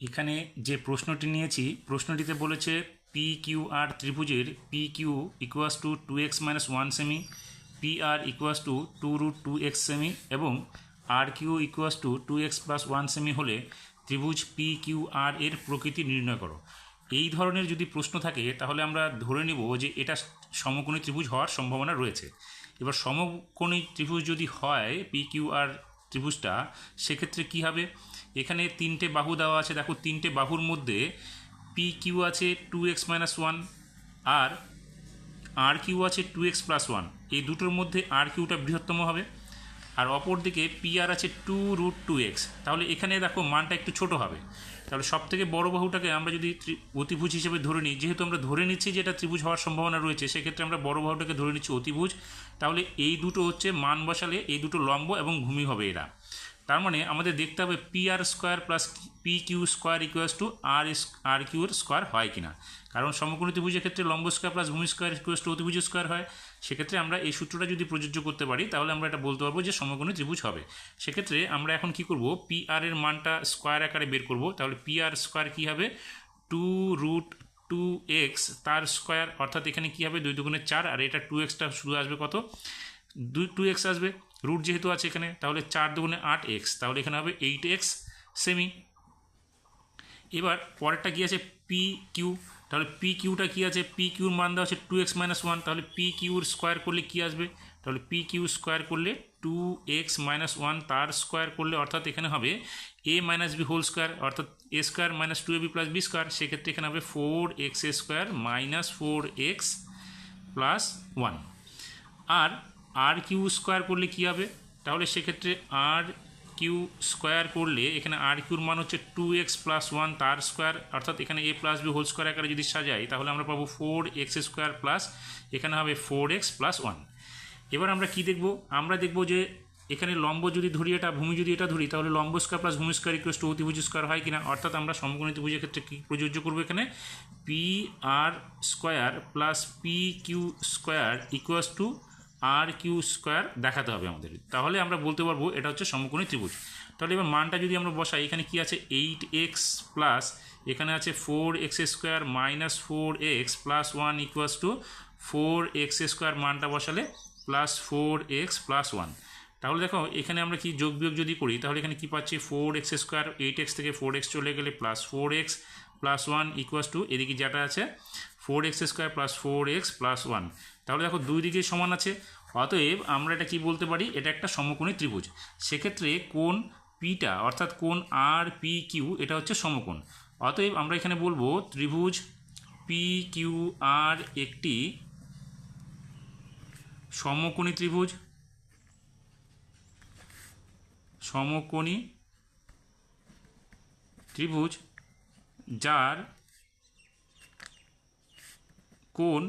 এখানে যে প্রশ্নটি নিয়েছি, প্রশ্নটিতে বলেছে পি কিউ আর ত্রিভুজের P Q equals to two X minus one semi P R equals to two root two X semi এবং R Q equals to two X plus one semi হলে ত্রিভুজ P Q আর এর প্রকৃতি নির্ণয় করো। এই ধরনের যদি প্রশ্ন থাকে, তাহলে আমরা ধরে নেব যে এটা সমকোণী ত্রিভুজ হওয়ার সম্ভাবনা রয়েছে। এবার সমকোণী ত্রিভুজ যদি হয় পি কিউ আর ত্রিভুজটা, সেক্ষেত্রে কি হবে? এখানে তিনটে বাহু দেওয়া আছে, দেখো তিনটে বাহুর মধ্যে পি কিউ আছে টু এক্স মাইনাস ওয়ান আর আর কিউ আছে টু এক্স প্লাস ওয়ান এই দুটোর মধ্যে আর কিউটা বৃহত্তম হবে। আর অপর দিকে পি আর আছে টু রুট টু এক্স তাহলে এখানে দেখো মানটা একটু ছোট হবে। তাহলে সব থেকে বড় বাহুটাকে আমরা যদি অতিভুজ হিসেবে ধরে নিই, যেহেতু আমরা ধরে নিচ্ছি যে এটা ত্রিভুজ হওয়ার সম্ভাবনা রয়েছে, সেক্ষেত্রে আমরা বড় বাহুটাকে ধরে নিচ্ছি অতিভুজ। তাহলে এই দুটো হচ্ছে মান বসালে এই দুটো লম্ব এবং ভূমি হবে এরা। তার মানে আমাদের দেখতে হবে P R square plus P Q square equals to R R কিউর square হয় কিনা। কারণ সমকোণী ত্রিভুজের ক্ষেত্রে লম্ব স্কোয়ার প্লাস ভূমি স্কোয়ার ইকুয়াস টু অতিভুজ স্কোয়ার হয়। সেক্ষেত্রে আমরা এই সূত্রটা যদি প্রযোজ্য করতে পারি, তাহলে আমরা এটা বলতে পারব যে সমকোণী ত্রিভুজ হবে। সেক্ষেত্রে আমরা এখন কি করব? পি আর এর মানটা স্কোয়ার আকারে বের করব। তাহলে পি আর স্কোয়ার কী হবে? টু রুট টু এক্স তার স্কোয়ার অর্থাৎ এখানে কী হবে? দুই দুগুণের চার, আর এটা টু এক্সটা শুধু আসবে কত? দুই টু এক্স আসবে। রুট যেহেতু আছে এখানে, তাহলে চার দুগুণে আট এক্স তাহলে এখানে হবে এইট এক্স সেমি এবার পরেরটা কী আছে? পি কিউ তাহলে পি কিউটা কী আছে? পি কিউর মান দেওয়া আছে টু এক্স মাইনাস ওয়ান তাহলে পি কিউর স্কোয়ার করলে কী আসবে? তাহলে পি কিউ স্কোয়ার করলে টু এক্স মাইনাস ওয়ান তার স্কোয়ার করলে অর্থাৎ এখানে হবে A minus B whole square অর্থাৎ A square minus two A B plus B square সেক্ষেত্রে এখানে হবে four X square minus four X plus one আর আর কিউ স্কোয়ার করলে কী হবে? তাহলে সেক্ষেত্রে আর কিউ স্কোয়ার করলে এখানে আর কিউর মান হচ্ছে টু এক্স প্লাস ওয়ান তার স্কোয়ার, অর্থাৎ এখানে A plus B whole square আকারে যদি সাজাই, তাহলে আমরা পাবো ফোর এক্স স্কোয়ার প্লাস এখানে হবে ফোর এক্স প্লাস ওয়ান এবার আমরা কি দেখব? আমরা দেখব যে এখানে লম্ব যদি ধরি এটা, ভূমি যদি এটা ধরি, তাহলে লম্ব স্কোয়ার প্লাস ভূমি স্কোয়ার ইকুয়াস টু অতিভুজ স্কোয়ার হয় কিনা? অর্থাৎ আমরা সমকোণী ত্রিভুজের ক্ষেত্রে কী প্রযোজ্য করব এখানে? P R square plus P Q square equals to R Q square দেখাতে হবে আমাদের। তাহলে আমরা বলতে পারব এটা হচ্ছে সমকোণী ত্রিভুজ। তাহলে এবার মানটা যদি আমরা বসাই, এখানে কি আছে? এইট এক্স প্লাস এখানে আছে four X square minus four X plus one equals to four X square মানটা বসালে plus four X plus one তাহলে দেখো, এখানে আমরা কি যোগ বিয়োগ যদি করি, তাহলে এখানে কি পাচ্ছি? Four X square eight X থেকে ফোর এক্স চলে গেলে plus four X plus one equals to এদিকে যেটা আছে four X square plus four X plus one তাহলে দেখো দুই দিকে সমান আছে। অতএব আমরা এটা কি বলতে পারি? এটা একটা সমকোণী ত্রিভুজ। সেক্ষেত্রে কোন পিটা, অর্থাৎ কোন আর পি কিউ এটা হচ্ছে সমকোণ। অতএব আমরা এখানে বলব ত্রিভুজ পি কিউ আর একটি সমকোণী ত্রিভুজ। সমকোণী ত্রিভুজ, যার কোণ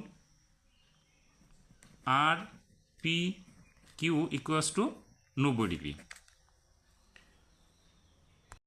R P Q equals to নব্বই ডিগ্রি